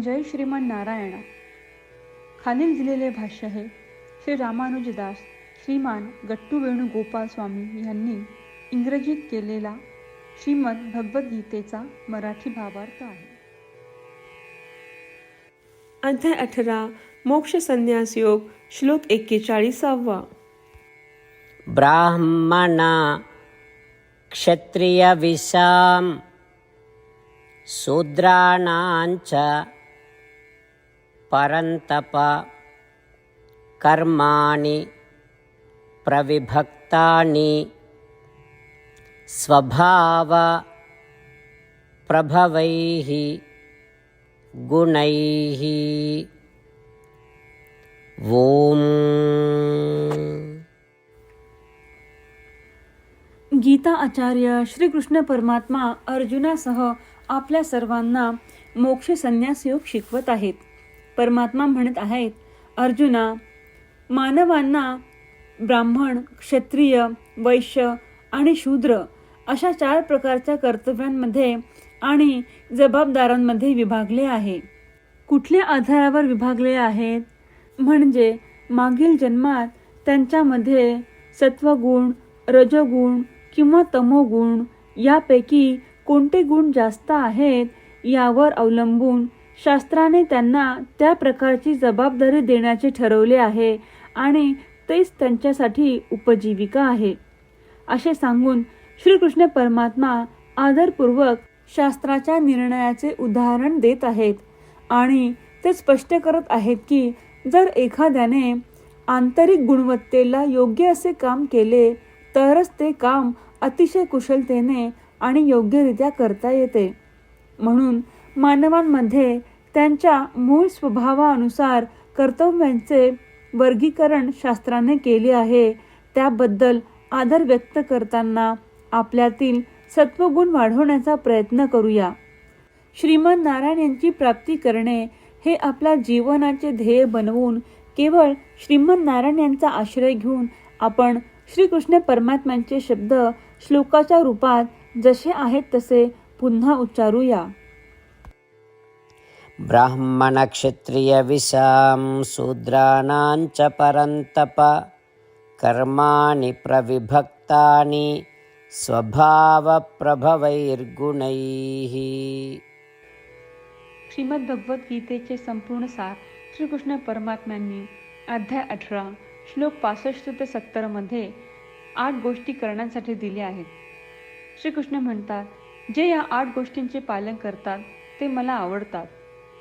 जय श्रीमान नारायण. खालील दिलेले भाष्य हे श्री रामानुजदास श्रीमान गट्टू वेणुगोपाल स्वामी यांनी इंग्रजीत केलेला श्रीमद भगवद्गीतेचा मराठी भावार्थ आहे. अध्याय अठरा मोक्ष संन्यास योग श्लोक एक्केचाळीसावा. ब्राह्मणा क्षत्रियविषां शूद्राणाञ्च परन्तप कर्माणि प्रविभक्तानि स्वभावप्रभवैः गुणैः ॐ गीता आचार्य श्रीकृष्ण परमात्मा अर्जुनासह आपल्या सर्वांना मोक्ष संन्यास योग शिकवत आहेत. परमात्मा म्हणत आहेत अर्जुना मानवांना ब्राह्मण क्षत्रिय वैश्य आणि शूद्र अशा चार प्रकारच्या कर्तव्यांमध्ये आणि जबाबदारांमध्ये विभागले आहे. कुठल्या आधारावर विभागले आहेत? म्हणजे मागील जन्मात त्यांच्यामध्ये सत्वगुण रजगुण किंवा तमोगुण यापैकी कोणते गुण जास्त आहेत यावर अवलंबून शास्त्राने त्यांना त्या प्रकारची जबाबदारी देण्याचे ठरवले आहे आणि तेच त्यांच्यासाठी उपजीविका आहे. असे सांगून श्रीकृष्ण परमात्मा आदरपूर्वक शास्त्राच्या निर्णयाचे उदाहरण देत आहेत आणि ते स्पष्ट करत आहेत की जर एखाद्याने आंतरिक गुणवत्तेला योग्य असे काम केले तरच ते काम अतिशय कुशलतेने आणि योग्यरित्या करता येते. म्हणून मानवांमध्ये त्यांच्या मूळ स्वभावानुसार कर्तव्यांचे वर्गीकरण शास्त्राने केले आहे. त्याबद्दल आदर व्यक्त करताना आपल्यातील सत्वगुण वाढवण्याचा प्रयत्न करूया. श्रीमद नारायण यांची प्राप्ती करणे हे आपल्या जीवनाचे ध्येय बनवून केवळ श्रीमद नारायण यांचा आश्रय घेऊन आपण श्रीकृष्ण परमात्म्यांचे शब्द श्लोकाच्या रूपात जसे आहेत तसे पुन्हा उच्चारूया. ब्राह्मणक्षत्रियविशां शूद्राणां च परन्तप कर्माणि प्रविभक्तानि स्वभावप्रभवैर्गुणैः। श्रीमद्भगवद्गीतेचे संपूर्ण सार श्रीकृष्ण परमात्म्यांनी अध्याय अठरा श्लोक पासष्ट ते सत्तरमध्ये आठ गोष्टी करण्यासाठी दिल्या आहेत. श्रीकृष्ण म्हणतात जे या आठ गोष्टींचे पालन करतात ते मला आवडतात.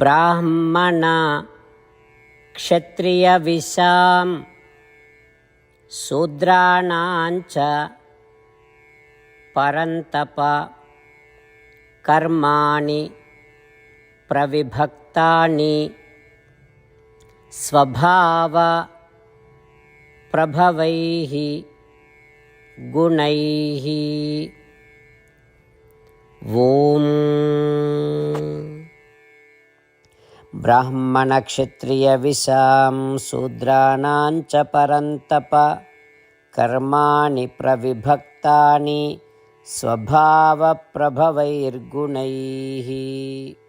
ब्राह्मणा क्षत्रियविशां शूद्राणां च परन्तप कर्माणि प्रविभक्तानि स्वभावप्रभवैः गुणैः। ॐ ब्राह्मणक्षत्रियविशां शूद्राणां च परन्तप कर्माणि प्रविभक्तानि स्वभावप्रभवैर्गुणैः।